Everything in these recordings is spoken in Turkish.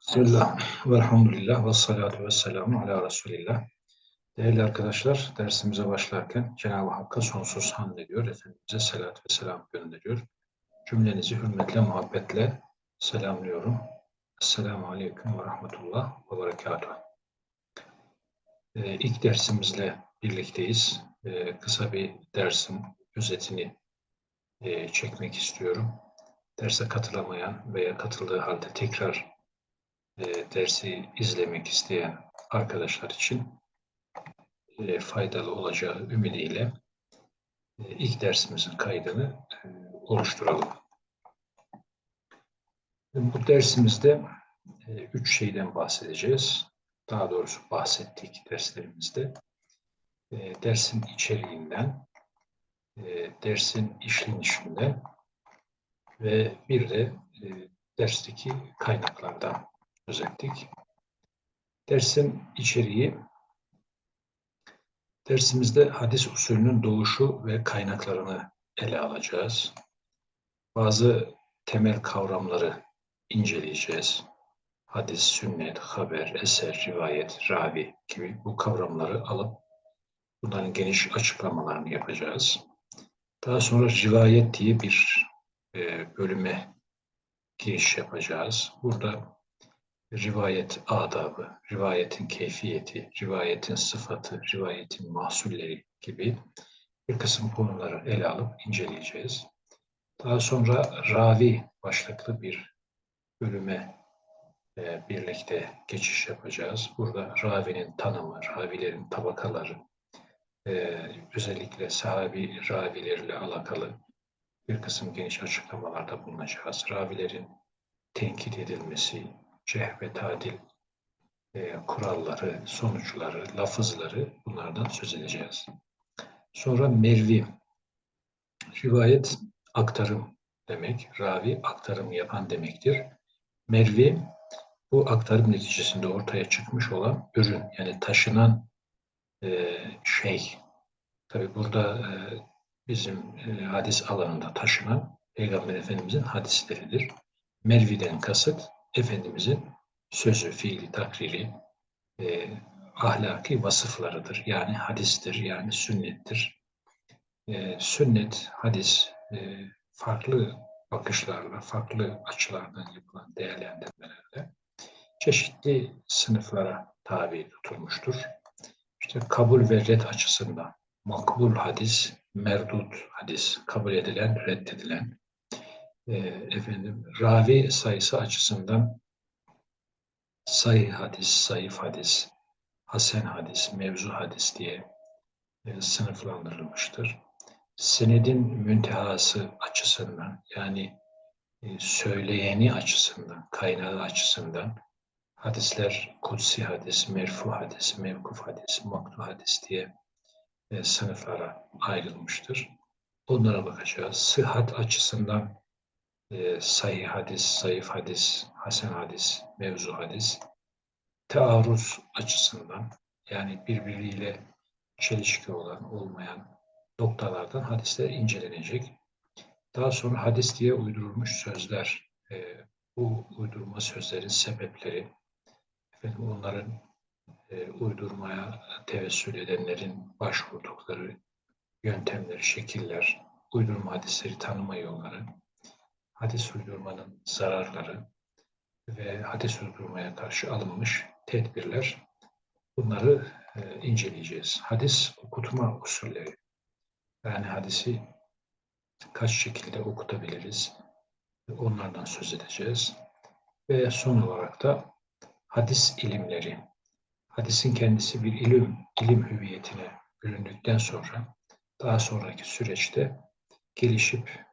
Bismillah, velhamdülillah, ve salatu ve selamu ala Resulillah. Değerli arkadaşlar, dersimize başlarken Cenab-ı Hakk'a sonsuz hamd ediyor, Efendimiz'e selat ve selam gönderiyor. Cümlenizi hürmetle, muhabbetle selamlıyorum. Esselamu Aleyküm ve Rahmetullah ve Berekatuhu. Ee, ilk dersimizle birlikteyiz. Ee, kısa bir dersin özetini e, çekmek istiyorum. Derse katılamayan veya katıldığı halde tekrar e, dersi izlemek isteyen arkadaşlar için e, faydalı olacağı ümidiyle e, ilk dersimizin kaydını e, oluşturalım. Bu dersimizde e, üç şeyden bahsedeceğiz. Daha doğrusu bahsettik derslerimizde. Dersin içeriğinden, dersin işlenişinden ve bir de e, dersteki kaynaklardan söz ettik. Dersin içeriği, dersimizde hadis usulünün doğuşu ve kaynaklarını ele alacağız. Bazı temel kavramları inceleyeceğiz. Hadis, sünnet, haber, eser, rivayet, ravi gibi bu kavramları alıp bunların geniş açıklamalarını yapacağız. Daha sonra rivayet diye bir e, bölüme giriş yapacağız. Burada rivayet adabı, rivayetin keyfiyeti, rivayetin sıfatı, rivayetin mahsulleri gibi bir kısım konuları ele alıp inceleyeceğiz. Daha sonra ravi başlıklı bir bölüme e, birlikte geçiş yapacağız. Burada ravinin tanımı, ravilerin tabakaları, e, özellikle sahabi ravilerle alakalı bir kısım geniş açıklamalarda bulunacağız. Ravilerin tenkit edilmesi, ceh ve e, kuralları, sonuçları, lafızları bunlardan söz edeceğiz. Sonra mervi, rivayet aktarım demek, ravi aktarım yapan demektir. Mervi bu aktarım neticesinde ortaya çıkmış olan ürün yani taşınan e, şey. Tabi burada e, bizim e, hadis alanında taşınan Peygamber Efendimizin hadisleridir. Mervi'den kasıt Efendimizin sözü, fiili, takriri, e, ahlaki vasıflarıdır. Yani hadistir, yani sünnettir. E, sünnet, hadis e, farklı bakışlarla, farklı açılardan yapılan değerlendirmelerle çeşitli sınıflara tabi tutulmuştur. İşte kabul ve red açısından makbul hadis, merdut hadis, kabul edilen, reddedilen, e, efendim ravi sayısı açısından sayı hadis, zayıf hadis, hasen hadis, mevzu hadis diye e, sınıflandırılmıştır. Senedin müntehası açısından yani e, söyleyeni açısından, kaynağı açısından hadisler kutsi hadis, merfu hadis, mevkuf hadis, maktu hadis diye e, sınıflara ayrılmıştır. Onlara bakacağız. Sıhhat açısından e, sahih hadis, zayıf hadis, hasen hadis, mevzu hadis, tearruz açısından yani birbiriyle çelişki olan, olmayan noktalardan hadisler incelenecek. Daha sonra hadis diye uydurulmuş sözler, e, bu uydurma sözlerin sebepleri, efendim onların e, uydurmaya tevessül edenlerin başvurdukları yöntemleri, şekiller, uydurma hadisleri tanıma yolları, hadis uydurmanın zararları ve hadis uydurmaya karşı alınmış tedbirler. Bunları e, inceleyeceğiz. Hadis okutma usulleri. Yani hadisi kaç şekilde okutabiliriz? Onlardan söz edeceğiz. Ve son olarak da hadis ilimleri. Hadisin kendisi bir ilim, ilim hüviyetine büründükten sonra daha sonraki süreçte gelişip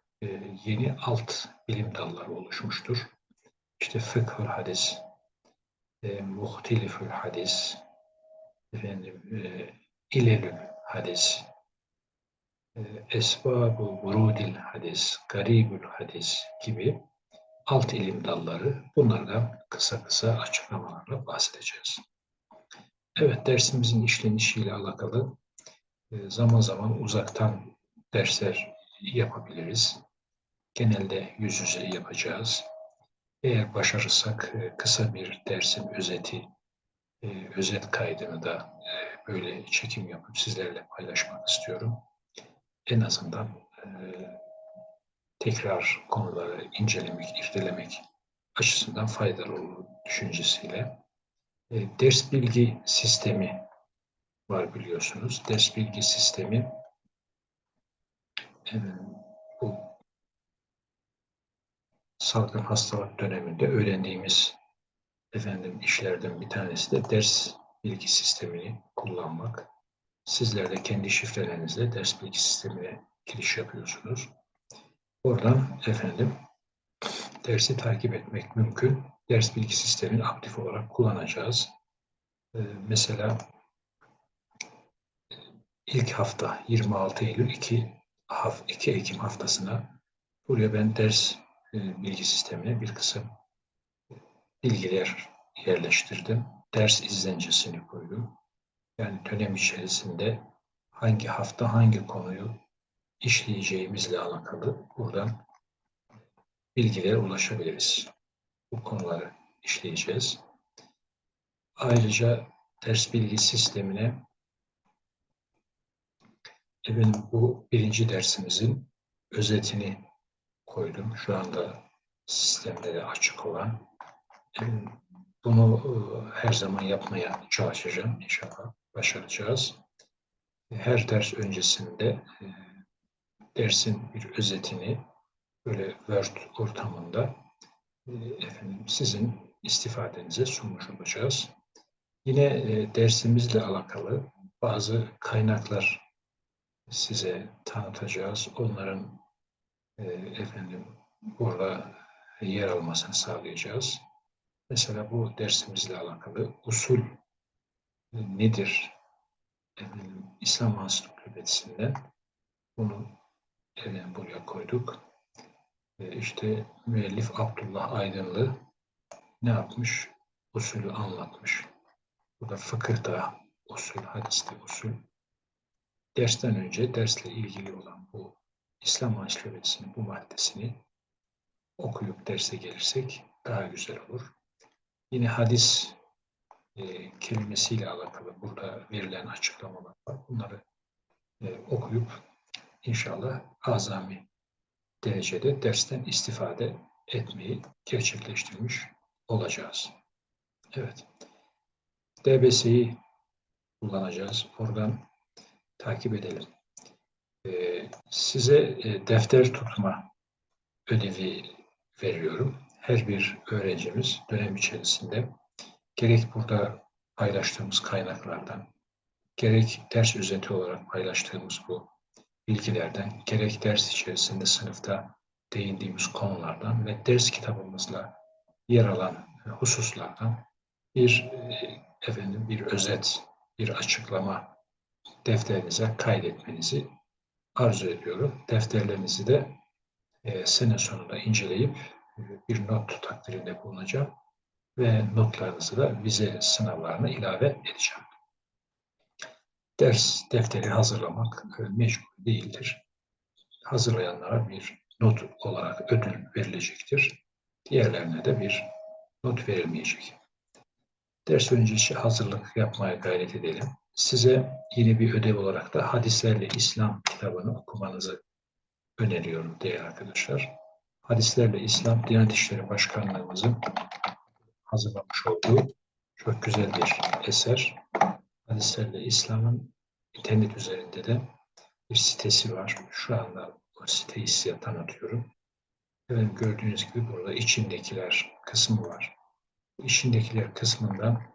yeni alt bilim dalları oluşmuştur. İşte fıkhül hadis, e, muhtelifül hadis, efendim, e, ilelül hadis, e, esbab-ı vurudil hadis, garibül hadis gibi alt ilim dalları bunlardan kısa kısa açıklamalarla bahsedeceğiz. Evet dersimizin işlenişiyle alakalı e, zaman zaman uzaktan dersler yapabiliriz. Genelde yüz yüze yapacağız. Eğer başarırsak e, kısa bir dersin özeti, e, özet kaydını da e, böyle çekim yapıp sizlerle paylaşmak istiyorum. En azından tekrar konuları incelemek, irdelemek açısından faydalı olur düşüncesiyle. Ders bilgi sistemi var biliyorsunuz. Ders bilgi sistemi e, bu salgın hastalık döneminde öğrendiğimiz efendim işlerden bir tanesi de ders bilgi sistemini kullanmak. Sizler de kendi şifrelerinizle ders bilgi sistemine giriş yapıyorsunuz. Oradan efendim dersi takip etmek mümkün. Ders bilgi sistemini aktif olarak kullanacağız. Ee, mesela ilk hafta 26 Eylül 2, 2 Ekim haftasına buraya ben ders bilgi sistemine bir kısım bilgiler yerleştirdim. Ders izlencesini koydum. Yani dönem içerisinde hangi hafta hangi konuyu işleyeceğimizle alakalı buradan bilgilere ulaşabiliriz. Bu konuları işleyeceğiz. Ayrıca ders bilgi sistemine efendim bu birinci dersimizin özetini koydum. Şu anda sistemde de açık olan. Bunu e, her zaman yapmaya çalışacağım. İnşallah başaracağız. Her ders öncesinde e, dersin bir özetini böyle Word ortamında e, efendim sizin istifadenize sunmuş olacağız. Yine dersimizle alakalı bazı kaynaklar size tanıtacağız. Onların efendim burada yer almasını sağlayacağız. Mesela bu dersimizle alakalı usul nedir? Efendim, İslam Ansiklopedisinden bunu efendim, buraya koyduk. E işte müellif Abdullah Aydınlı ne yapmış? Usulü anlatmış. Bu da fıkıhta usul, hadiste usul. Dersten önce dersle ilgili olan bu İslam Ansiklopedisinin bu maddesini okuyup derse gelirsek daha güzel olur. Yine hadis e, kelimesiyle alakalı burada verilen açıklamalar var. Bunları e, okuyup inşallah azami derecede dersten istifade etmeyi gerçekleştirmiş olacağız. Evet. DBS'yi kullanacağız. Oradan takip edelim. Ee, size e, defter tutma ödevi veriyorum. Her bir öğrencimiz dönem içerisinde gerek burada paylaştığımız kaynaklardan, gerek ders özeti olarak paylaştığımız bu bilgilerden, gerek ders içerisinde sınıfta değindiğimiz konulardan ve ders kitabımızla yer alan hususlardan bir e, efendim bir özet, bir açıklama defterinize kaydetmenizi arzu ediyorum. Defterlerinizi de e, sene sonunda inceleyip e, bir not takdirinde bulunacağım ve notlarınızı da vize sınavlarına ilave edeceğim. Ders defteri hazırlamak e, mecbur değildir. Hazırlayanlara bir not olarak ödül verilecektir. Diğerlerine de bir not verilmeyecek. Ders öncesi hazırlık yapmaya gayret edelim. Size yeni bir ödev olarak da Hadislerle İslam kitabını okumanızı öneriyorum değerli arkadaşlar. Hadislerle İslam Diyanet İşleri Başkanlığımızın hazırlamış olduğu çok güzel bir eser. Hadislerle İslam'ın internet üzerinde de bir sitesi var. Şu anda o siteyi size tanıtıyorum. Evet, gördüğünüz gibi burada içindekiler kısmı var. İçindekiler kısmından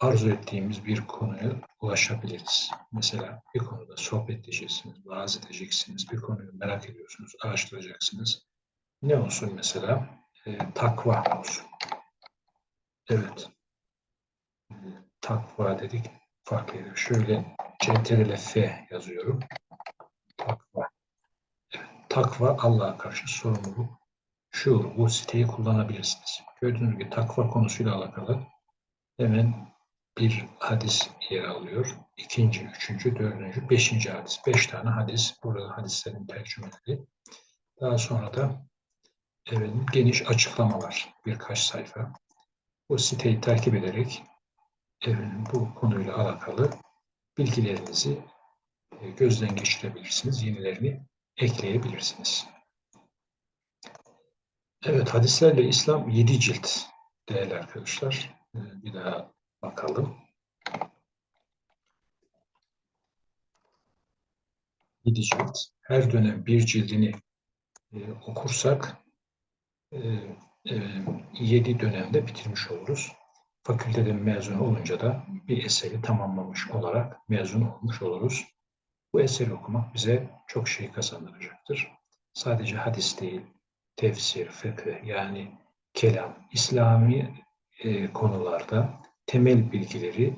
arzu ettiğimiz bir konuya ulaşabiliriz. Mesela bir konuda sohbet edeceksiniz, vaaz edeceksiniz, bir konuyu merak ediyorsunuz, araştıracaksınız. Ne olsun mesela? E, takva olsun. Evet. E, takva dedik. Farklı Şöyle CTRL F yazıyorum. Takva. Evet. Takva Allah'a karşı sorumluluk. Şuur. Bu siteyi kullanabilirsiniz. Gördüğünüz gibi takva konusuyla alakalı hemen bir hadis yer alıyor. İkinci, üçüncü, dördüncü, beşinci hadis. Beş tane hadis. Burada hadislerin tercümeleri. Daha sonra da evet, geniş açıklamalar, birkaç sayfa. Bu siteyi takip ederek efendim, bu konuyla alakalı bilgilerinizi e, gözden geçirebilirsiniz. Yenilerini ekleyebilirsiniz. Evet, hadislerle İslam 7 cilt değerli arkadaşlar. E, bir daha bakalım. 7 cilt. Her dönem bir cildini e, okursak e, e, 7 dönemde bitirmiş oluruz. Fakülteden mezun olunca da bir eseri tamamlamış olarak mezun olmuş oluruz. Bu eseri okumak bize çok şey kazandıracaktır. Sadece hadis değil, tefsir, fıkıh yani kelam, İslami e, konularda temel bilgileri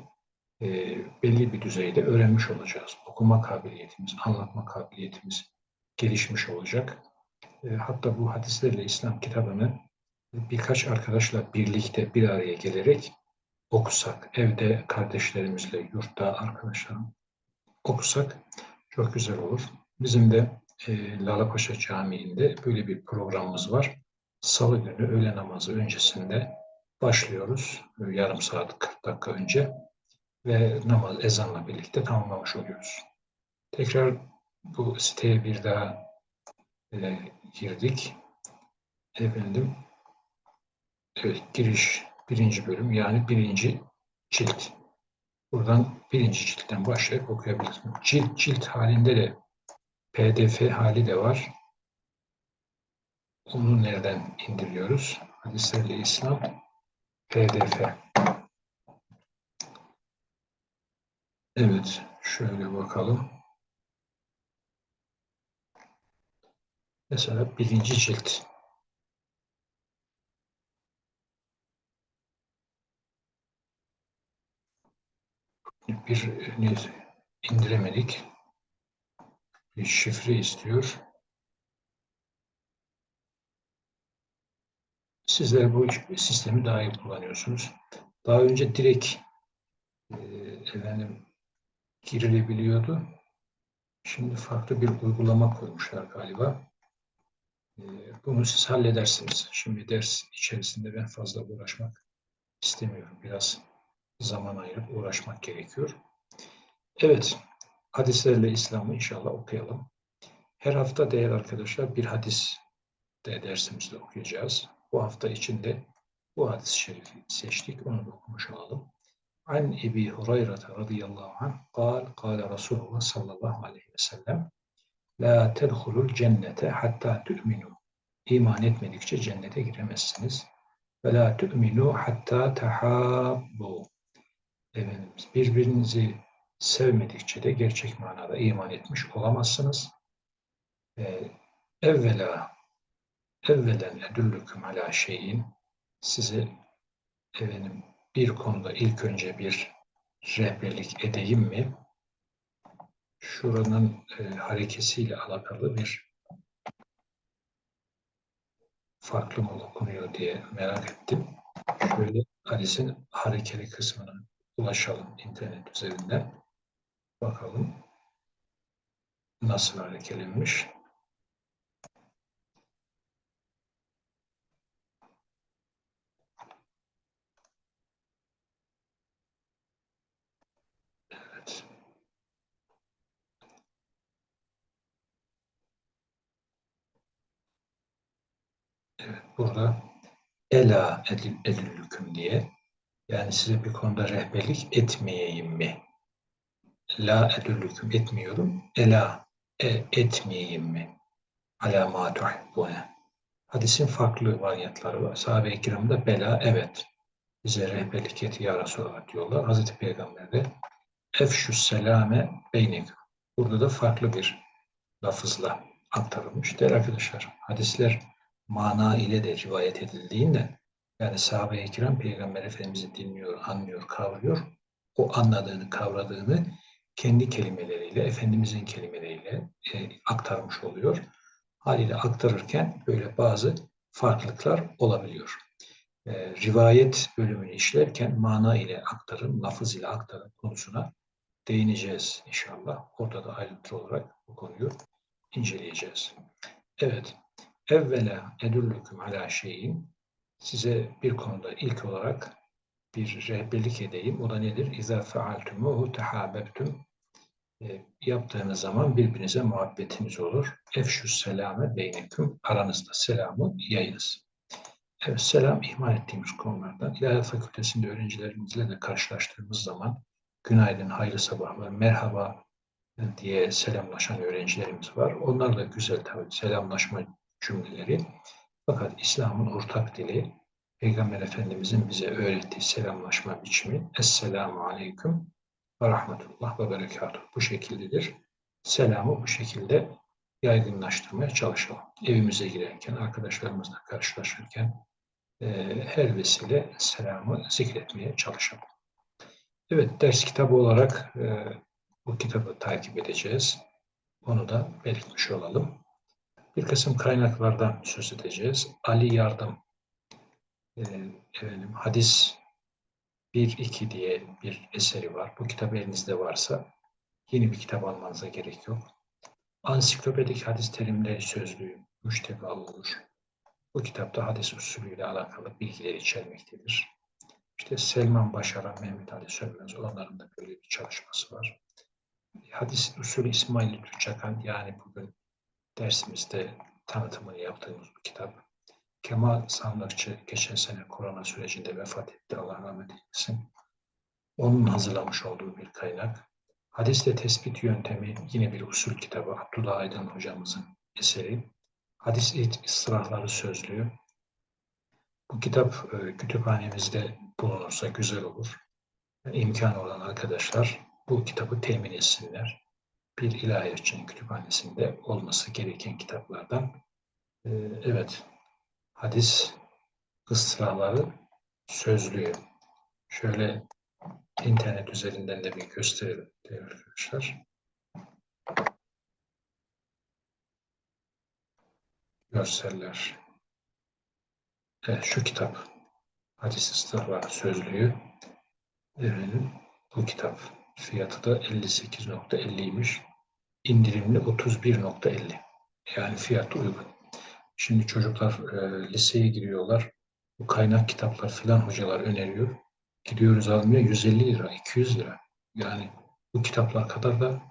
e, belli bir düzeyde öğrenmiş olacağız. Okuma kabiliyetimiz, anlatma kabiliyetimiz gelişmiş olacak. E, hatta bu hadislerle İslam kitabını birkaç arkadaşla birlikte bir araya gelerek okusak, evde kardeşlerimizle, yurtta arkadaşlarım okusak çok güzel olur. Bizim de e, Lalapaşa Camii'nde böyle bir programımız var. Salı günü öğle namazı öncesinde başlıyoruz. Yarım saat 40 dakika önce ve namaz ezanla birlikte tamamlamış oluyoruz. Tekrar bu siteye bir daha e, girdik. Efendim evet giriş birinci bölüm yani birinci cilt. Buradan birinci ciltten başlayıp okuyabilirsiniz. Cilt cilt halinde de pdf hali de var. Onu nereden indiriyoruz? Hadislerle İslam pdf. Evet, şöyle bakalım. Mesela birinci cilt. Bir indiremedik. Bir şifre istiyor. Sizler bu sistemi daha iyi kullanıyorsunuz. Daha önce direkt e, efendim girilebiliyordu. Şimdi farklı bir uygulama koymuşlar galiba. Ee, bunu siz halledersiniz. Şimdi ders içerisinde ben fazla uğraşmak istemiyorum. Biraz zaman ayırıp uğraşmak gerekiyor. Evet, hadislerle İslam'ı inşallah okuyalım. Her hafta değerli arkadaşlar bir hadis de dersimizde okuyacağız bu hafta içinde bu hadis-i şerifi seçtik. Onu da okumuş olalım. An Ebi Hureyre'te radıyallahu anh kal, kal Resulullah sallallahu aleyhi ve sellem La tedhulul cennete hatta tü'minu. İman etmedikçe cennete giremezsiniz. Ve la tü'minu hatta tahabbu. Efendimiz birbirinizi sevmedikçe de gerçek manada iman etmiş olamazsınız. Ee, evvela evvelen edüllüküm ala şeyin size efendim bir konuda ilk önce bir rehberlik edeyim mi? Şuranın e, harekesiyle alakalı bir farklı mı okunuyor diye merak ettim. Şöyle hadisin harekeli kısmına ulaşalım internet üzerinden. Bakalım nasıl harekelenmiş. Burada ela edil, edillüküm diye yani size bir konuda rehberlik etmeyeyim mi? La edillüküm etmiyorum. Ela e, etmeyeyim mi? Ma tuhibbune. Hadisin farklı varyantları var. Sahabe-i kiramda bela evet. Bize rehberlik et ya Resulallah diyorlar. Hazreti Peygamber de efşü selame beynik. Burada da farklı bir lafızla aktarılmış. Değerli arkadaşlar, hadisler mana ile de rivayet edildiğinde yani sahabe-i kiram Peygamber Efendimiz'i dinliyor, anlıyor, kavruyor. O anladığını, kavradığını kendi kelimeleriyle, Efendimizin kelimeleriyle e, aktarmış oluyor. Haliyle aktarırken böyle bazı farklılıklar olabiliyor. E, rivayet bölümünü işlerken mana ile aktarım, lafız ile aktarım konusuna değineceğiz inşallah. Orada da ayrıntılı olarak bu konuyu inceleyeceğiz. Evet, Evvela edullukum ala şeyin size bir konuda ilk olarak bir rehberlik edeyim. O da nedir? İza fealtumuhu tehabbebtum e, yaptığınız zaman birbirinize muhabbetiniz olur. Efşü selame beynekum aranızda selamı yayınız. Evet, selam ihmal ettiğimiz konulardan. İlahiyat Fakültesinde öğrencilerimizle de karşılaştığımız zaman günaydın, hayırlı sabahlar, merhaba diye selamlaşan öğrencilerimiz var. Onlar da güzel tabii selamlaşma cümleleri. Fakat İslam'ın ortak dili, Peygamber Efendimizin bize öğrettiği selamlaşma biçimi Esselamu Aleyküm ve Rahmetullah ve Berekatuhu bu şekildedir. Selamı bu şekilde yaygınlaştırmaya çalışalım. Evimize girerken, arkadaşlarımızla karşılaşırken e, her vesile selamı zikretmeye çalışalım. Evet, ders kitabı olarak e, bu kitabı takip edeceğiz. Onu da belirtmiş olalım. Bir kısım kaynaklardan söz edeceğiz. Ali Yardım, e, efendim, hadis 1-2 diye bir eseri var. Bu kitap elinizde varsa yeni bir kitap almanıza gerek yok. Ansiklopedik hadis terimleri sözlüğü müşteba olur. Bu kitapta hadis usulüyle alakalı bilgiler içermektedir. İşte Selman Başaran, Mehmet Ali Sönmez onların da böyle bir çalışması var. Hadis usulü İsmail Türkçakan yani bugün dersimizde tanıtımını yaptığımız bu kitap. Kemal Sandıkçı geçen sene korona sürecinde vefat etti. Allah rahmet eylesin. Onun hazırlamış olduğu bir kaynak. Hadisle tespit yöntemi yine bir usul kitabı Abdullah Aydın hocamızın eseri. Hadis ıstırahları sözlüğü. Bu kitap e, kütüphanemizde bulunursa güzel olur. İmkanı olan arkadaşlar bu kitabı temin etsinler. Bir ilahiyatçının kütüphanesinde olması gereken kitaplardan. E, evet, hadis ıstırahları sözlüğü. Şöyle internet üzerinden de bir gösterelim değerli arkadaşlar. Görseller. Evet, şu kitap. Hadis ıstırahları sözlüğü. Efendim, bu kitap. Fiyatı da 58.50'ymiş. İndirimli 31.50. Yani fiyatı uygun. Şimdi çocuklar e, liseye giriyorlar. Bu kaynak kitaplar filan hocalar öneriyor. Gidiyoruz almaya 150 lira, 200 lira. Yani bu kitaplar kadar da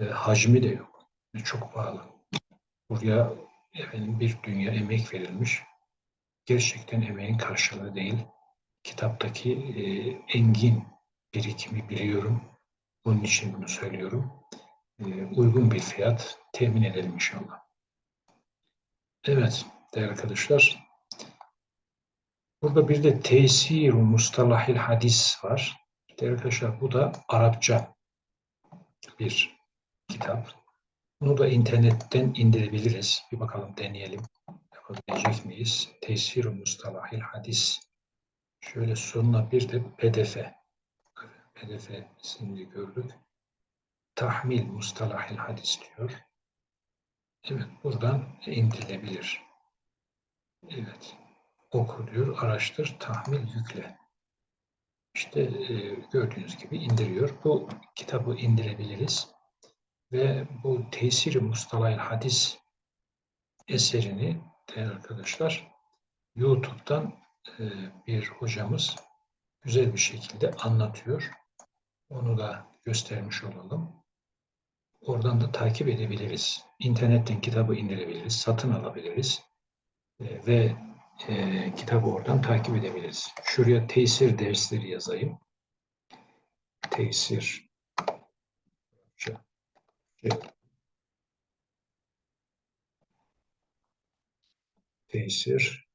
e, hacmi de yok. E, çok pahalı. Buraya efendim, bir dünya emek verilmiş. Gerçekten emeğin karşılığı değil. Kitaptaki e, engin birikimi biliyorum. Bunun için bunu söylüyorum. E, uygun bir fiyat temin edelim inşallah. Evet değerli arkadaşlar. Burada bir de tesir mustalahil hadis var. Değerli arkadaşlar bu da Arapça bir kitap. Bunu da internetten indirebiliriz. Bir bakalım deneyelim. Yapabilecek miyiz? tesir mustalahil hadis. Şöyle sonuna bir de pdf. pdf şimdi gördük. Tahmil mustalahil hadis diyor. Evet, buradan indirilebilir. Evet, oku diyor, araştır, tahmil yükle. İşte e, gördüğünüz gibi indiriyor. Bu kitabı indirebiliriz. Ve bu Tesir-i Mustalayl Hadis eserini değerli arkadaşlar YouTube'dan e, bir hocamız güzel bir şekilde anlatıyor. Onu da göstermiş olalım. Oradan da takip edebiliriz. İnternetten kitabı indirebiliriz, satın alabiliriz e, ve e, kitabı oradan takip edebiliriz. Şuraya tesir dersleri yazayım. Tesir tesir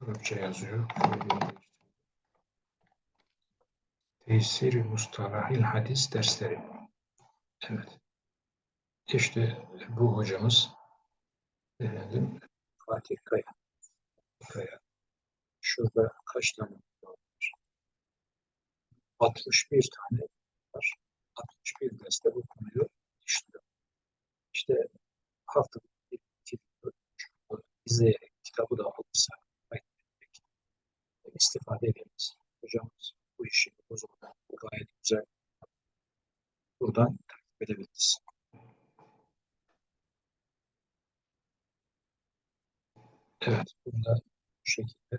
Arapça yazıyor. Tesir-i Mustalahil Hadis dersleri. Evet. İşte bu hocamız efendim Fatih Kaya. Kaya. Şurada kaç tane var? 61 tane var. 61 derste bu konuyu işliyor. İşte haftada bir, iki, izleyerek kitabı da alırsak istifade ederiz. Hocamız bu işi o zaman gayet güzel buradan takip edebiliriz. Evet, burada bu şekilde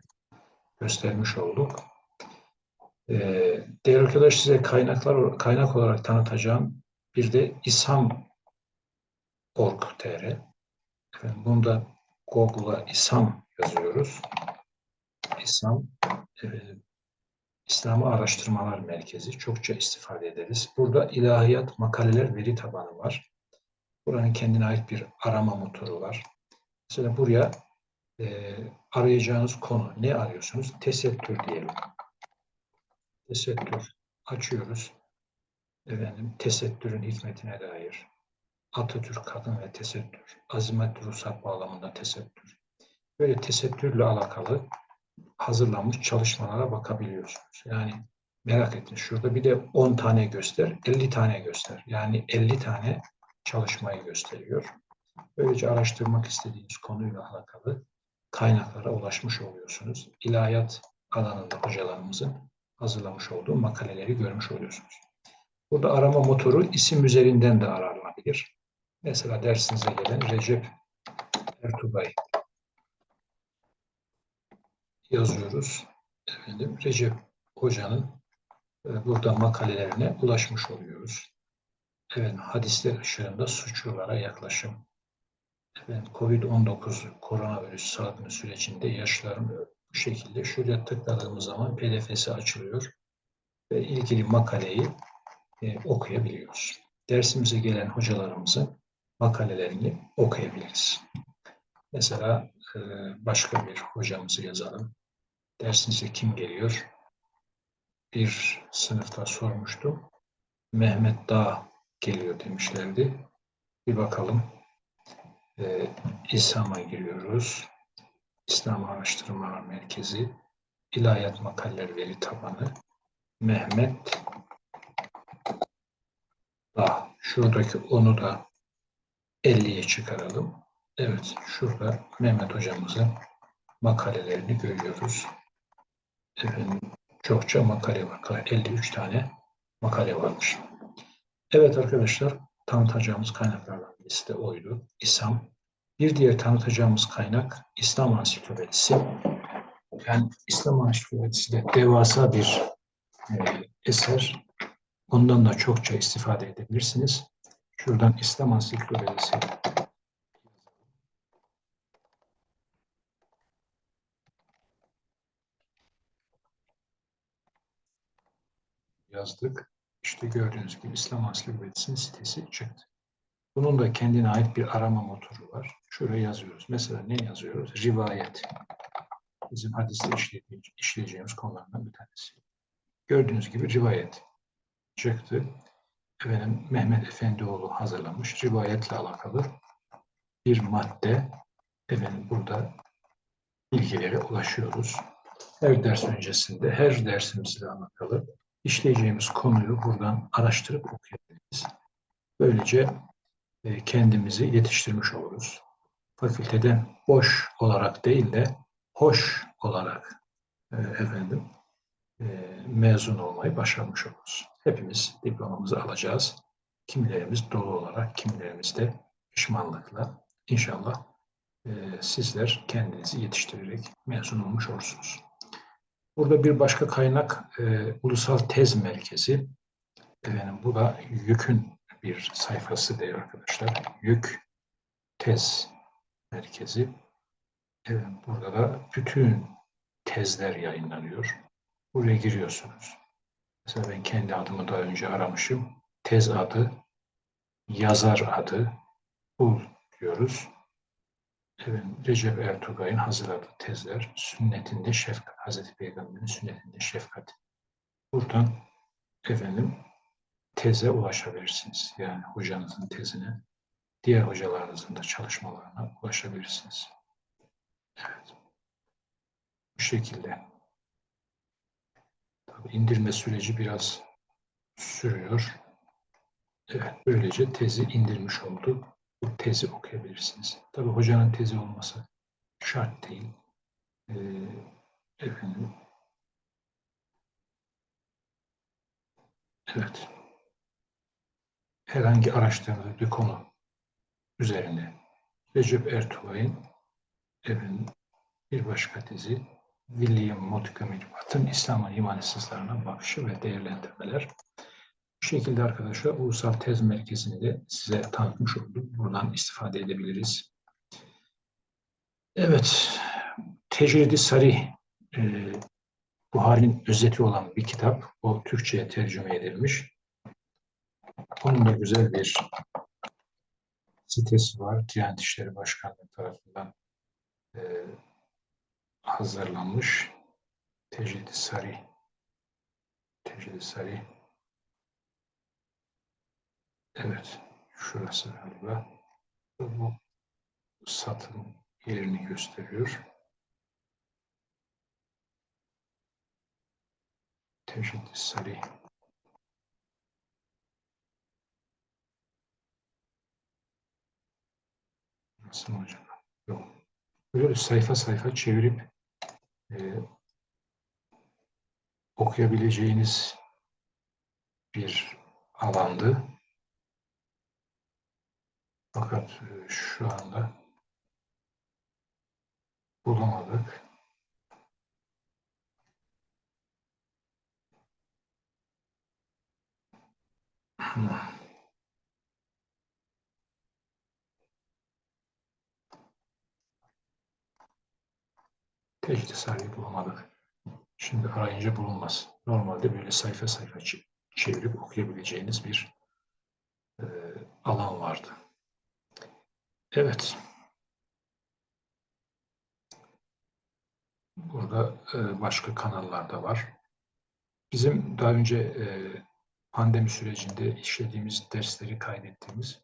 göstermiş olduk. Ee, değerli arkadaş size kaynaklar kaynak olarak tanıtacağım bir de isham.org.tr Efendim, bunda Google'a İSAM yazıyoruz. İSAM efendim, İslam'ı Araştırmalar Merkezi. Çokça istifade ederiz. Burada ilahiyat makaleler veri tabanı var. Buranın kendine ait bir arama motoru var. Mesela buraya e, arayacağınız konu ne arıyorsunuz? Tesettür diyelim. Tesettür açıyoruz. Efendim, tesettürün hikmetine dair. Atatürk kadın ve tesettür. Azimet ruhsat bağlamında tesettür. Böyle tesettürle alakalı hazırlanmış çalışmalara bakabiliyorsunuz. Yani merak ettiniz. Şurada bir de 10 tane göster, 50 tane göster. Yani 50 tane çalışmayı gösteriyor. Böylece araştırmak istediğiniz konuyla alakalı kaynaklara ulaşmış oluyorsunuz. İlahiyat alanında hocalarımızın hazırlamış olduğu makaleleri görmüş oluyorsunuz. Burada arama motoru isim üzerinden de aranabilir. Mesela dersinize gelen Recep Ertugay yazıyoruz. Efendim Recep Hoca'nın e, burada makalelerine ulaşmış oluyoruz. Evet, hadisler ışığında suçlulara yaklaşım. Efendim, Covid-19 koronavirüs salgını sürecinde yaşların bu şekilde şuraya tıkladığımız zaman pdf'si açılıyor ve ilgili makaleyi e, okuyabiliyoruz. Dersimize gelen hocalarımızın makalelerini okuyabiliriz. Mesela e, başka bir hocamızı yazalım. Dersinize kim geliyor? Bir sınıfta sormuştum. Mehmet Dağ geliyor demişlerdi. Bir bakalım. E, İslam'a giriyoruz. İslam Araştırma Merkezi, İlahiyat Makaleler Veri Tabanı, Mehmet Dağ. Şuradaki onu da 50'ye çıkaralım. Evet, şurada Mehmet hocamızın makalelerini görüyoruz. Efendim, çokça makale var. 53 tane makale varmış. Evet arkadaşlar, tanıtacağımız kaynaklardan birisi de oydu. İslam. Bir diğer tanıtacağımız kaynak İslam Ansiklopedisi. Yani İslam Ansiklopedisi de devasa bir e, eser. Ondan da çokça istifade edebilirsiniz. Şuradan İslam Ansiklopedisi yazdık. İşte gördüğünüz gibi İslam Ansiklopedisi'nin sitesi çıktı. Bunun da kendine ait bir arama motoru var. Şuraya yazıyoruz. Mesela ne yazıyoruz? Rivayet. Bizim hadiste işleyeceğimiz konulardan bir tanesi. Gördüğünüz gibi rivayet çıktı. Efendim, Mehmet Efendioğlu hazırlamış. Rivayetle alakalı bir madde. Efendim, burada bilgilere ulaşıyoruz. Her ders öncesinde, her dersimizle alakalı işleyeceğimiz konuyu buradan araştırıp okuyabiliriz. Böylece e, kendimizi yetiştirmiş oluruz. Fakülteden boş olarak değil de hoş olarak e, efendim e, mezun olmayı başarmış oluruz. Hepimiz diplomamızı alacağız. Kimilerimiz dolu olarak, kimilerimiz de pişmanlıkla. İnşallah sizler kendinizi yetiştirerek mezun olmuş olursunuz. Burada bir başka kaynak e, Ulusal Tez Merkezi. Efendim, bu da YÜK'ün bir sayfası değil arkadaşlar. YÜK Tez Merkezi. Evet, burada da bütün tezler yayınlanıyor. Buraya giriyorsunuz. Mesela ben kendi adımı daha önce aramışım. Tez adı, yazar adı, bul diyoruz. Recep Ertugay'ın hazırladığı tezler, sünnetinde şefkat, Hazreti Peygamber'in sünnetinde şefkat. Buradan efendim teze ulaşabilirsiniz. Yani hocanızın tezine, diğer hocalarınızın da çalışmalarına ulaşabilirsiniz. Evet. Bu şekilde. Tabii indirme süreci biraz sürüyor. Evet, böylece tezi indirmiş olduk bu tezi okuyabilirsiniz. Tabi hocanın tezi olması şart değil. Ee, efendim. Evet. Herhangi araştırdığınız bir konu üzerine Recep Ertuğrul'un efendim, Bir başka tezi William Montgomery Watt'ın İslam'ın imansızlarına bakışı ve değerlendirmeler. Şekilde arkadaşlar Ulusal Tez Merkezi'ni de size tanıtmış olduk. Buradan istifade edebiliriz. Evet, Tecridi Sari e, Buhari'nin özeti olan bir kitap. O Türkçe'ye tercüme edilmiş. Onun da güzel bir sitesi var. Diyanet İşleri Başkanlığı tarafından e, hazırlanmış. Tecrid-i Sari. Tecrid-i Sari. Evet. Şurası galiba. Bu satın yerini gösteriyor. Tecrid-i Sari. Nasıl hocam? Yok. Böyle sayfa sayfa çevirip e, okuyabileceğiniz bir alandı. Fakat e, şu anda bulamadık. Tecrit sahibi bulamadık. Şimdi arayınca bulunmaz. Normalde böyle sayfa sayfa çevirip okuyabileceğiniz bir e, alan vardı. Evet. Burada e, başka kanallar da var. Bizim daha önce e, pandemi sürecinde işlediğimiz dersleri kaydettiğimiz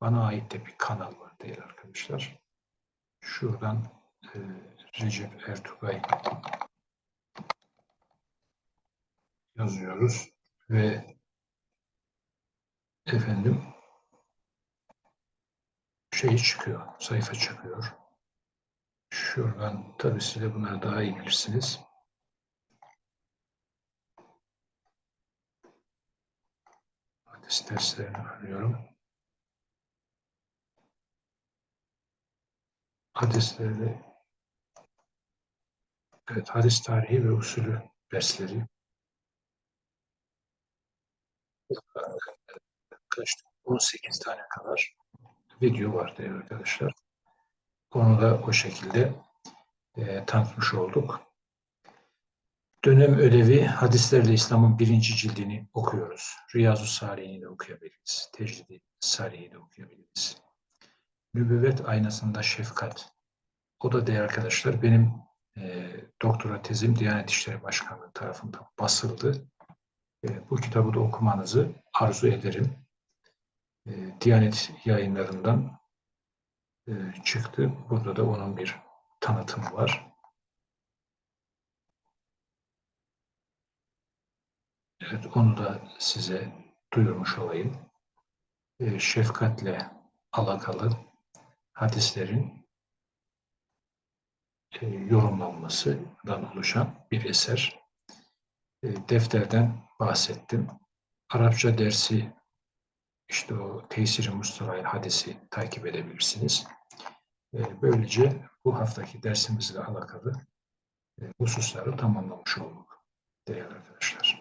bana ait de bir kanal var değil arkadaşlar. Şuradan e, Recep Ertugay yazıyoruz ve efendim şey çıkıyor, sayfa çıkıyor. Şuradan tabii siz de bunları daha iyi bilirsiniz. Hadis derslerini arıyorum. Hadisleri Evet, hadis tarihi ve usulü dersleri. Kaç, 18 tane kadar video var değerli arkadaşlar. Onu da o şekilde e, tanıtmış olduk. Dönem ödevi hadislerle İslam'ın birinci cildini okuyoruz. Riyazu Salih'i de okuyabiliriz. Tecridi Salih'i de okuyabiliriz. Nübüvvet aynasında şefkat. O da değerli arkadaşlar benim e, doktora tezim Diyanet İşleri Başkanlığı tarafından basıldı. E, bu kitabı da okumanızı arzu ederim. E, Diyanet yayınlarından e, çıktı. Burada da onun bir tanıtımı var. Evet, onu da size duyurmuş olayım. E, şefkatle alakalı hadislerin e, yorumlanmasından oluşan bir eser. E, defterden bahsettim. Arapça dersi işte o Tesir-i Mustafa'yı hadisi takip edebilirsiniz. E, böylece bu haftaki dersimizle alakalı hususları tamamlamış olduk değerli arkadaşlar.